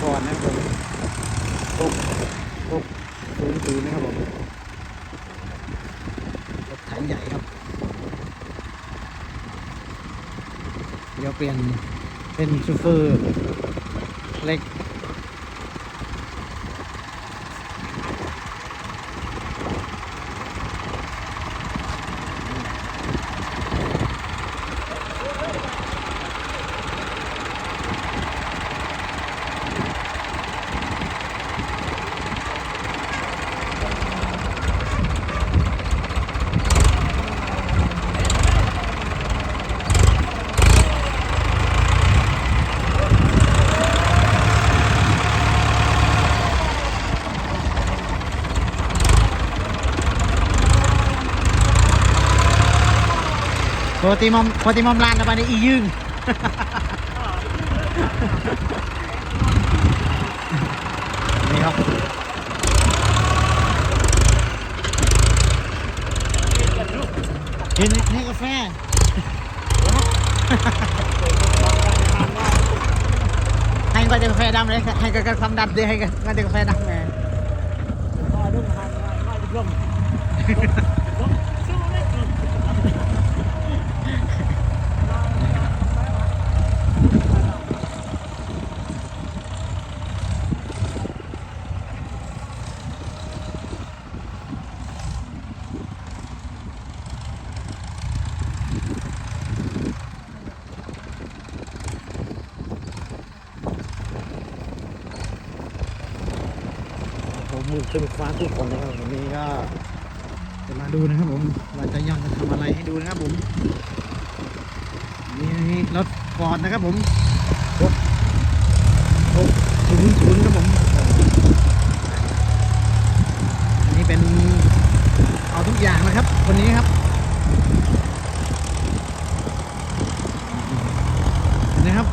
ฟอร์ดนะครับผมหกหกศูนย์ศูนย์นะครับผมรถถังใหญ่ครับ เดี๋ยวเปลี่ยนเป็นซูเฟอร์เล็ก ปกติมอมปกติมอมลานนะไปในอียึงนี่ครับเห็นให้กาแฟให้ก็จะกาแฟดำเลยให้ก็กาแฟดำดีให้ก็จะกาแฟดำไง ผ มือขึ้นฟ้าทุกคนนะครับวันนี้ก็จะมาดูนะครับผมว่าจะย่องจะทำอะไรให้ดูนะครับผมนี่รถฟอร์ดนะครับผมรถหกศูนย์ศูนย์ครับผมอันนี้เป็นเอาทุกอย่างนะครับคนนี้ครับนะครับ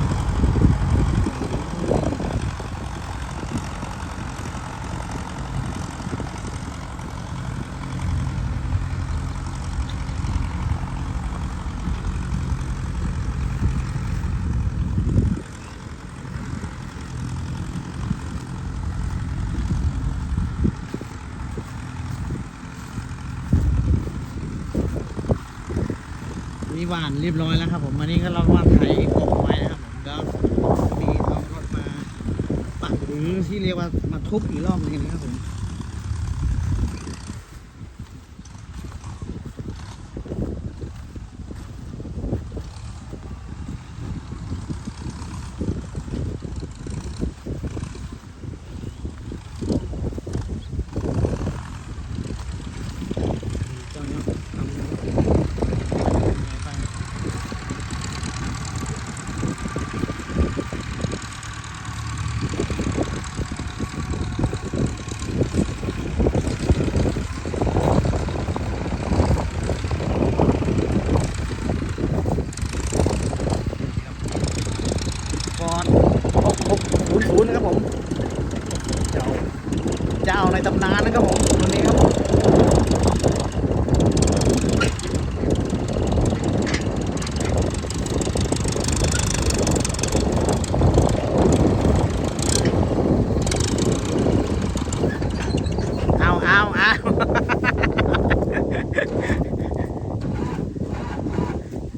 นี่หวานเรียบร้อยแล้วครับผมอันนี้ก็เราวานไถกบไว้นะครับผมแล้วมีเอารถมาปักหรือที่เรียกว่ามาทุบอีกรอบหนึงนะครับผมเจ้าเนี่ยทำไป ก่อน หกหกศูนย์ศูนย์นะครับผม เจ้าเจ้าในตำนานนะครับผมวันนี้ครับผมเอาเอาเอา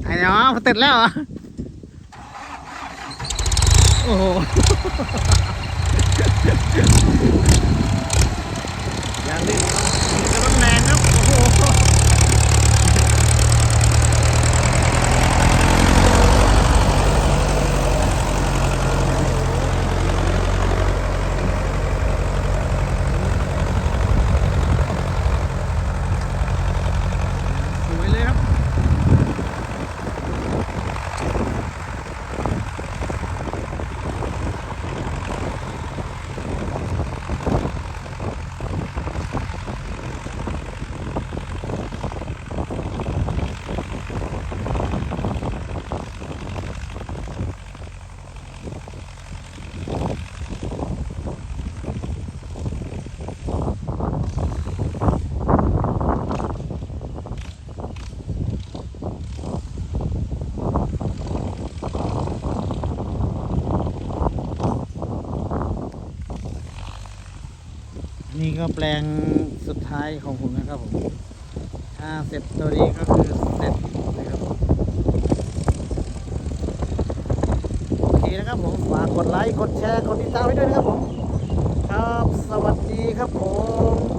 ไอ้เนาะติดแล้วเหรอโอ้โหย่างนี้กระแรงครับโอ้โห นี่ก็แปลงสุดท้ายของผมนะครับผม ถ้าเสร็จตัวนี้ก็คือเสร็จนะครับผมโอเคนะครับผมฝากกดไลค์ กดแชร์ กดติดตามไว้ด้วยนะครับผม ครับ สวัสดีครับผม